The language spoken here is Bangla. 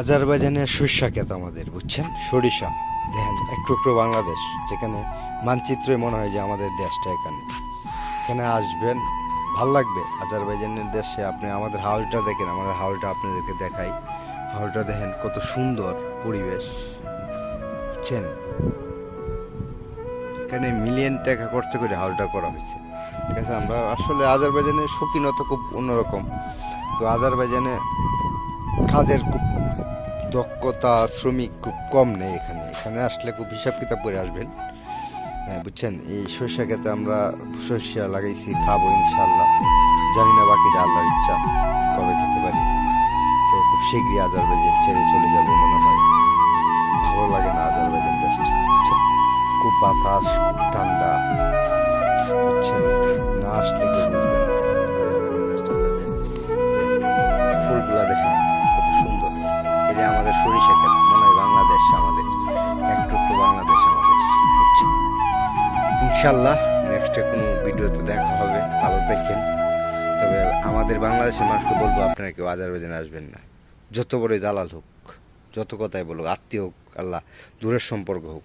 আজারবাইজানের সরিষা ক্ষেত আমাদের, বুঝছেন? সরিষা। দেখেন একটু একটু বাংলাদেশ, যেখানে মানচিত্রে মনে হয় যে আমাদের দেশটা এখানে। এখানে আসবেন, ভালো লাগবে। আজারবাইজানের দেশে আপনি আমাদের হাউসটা দেখেন, আমাদের হাউসটা আপনাদেরকে দেখাই। হাউসটা দেখেন, কত সুন্দর পরিবেশ, বুঝছেন? এখানে মিলিয়ন টাকা খরচ করে হাউসটা করা হয়েছে। ঠিক আছে, আমরা আসলে আজারবাইজানের শৌখিনতা খুব অন্যরকম। তো আজারবাইজানে কাজের খুব দক্ষতা শ্রমিক খুব কম নেই এখানে। এখানে আসলে খুব হিসাব কিতাব করে আসবেন। হ্যাঁ বুঝছেন? এই সরিষা খেতে আমরা সরিষা লাগাইছি, খাব ইনশাল্লাহ জানি না বাকিটা আল্লাহর ইচ্ছা, কবে খেতে পারি। তো খুব শীঘ্রই আজারবাইজান ছেড়ে চলে যাব মনে হয়। ভালো লাগে না আজারবাইজান দেশটা খুব বাতাস, খুব ঠান্ডা। ইনশাল্লাহ নেক্সটে কোনো ভিডিওতে দেখা হবে, ভালো দেখেন তবে আমাদের বাংলাদেশের মানুষকে বলব, আপনারা কেউ আজারবাইজানে আসবেন না। যত বড়ই দালাল হোক, যত কথাই বলুক, আত্মীয় হোক, আল্লাহ দূরের সম্পর্ক হোক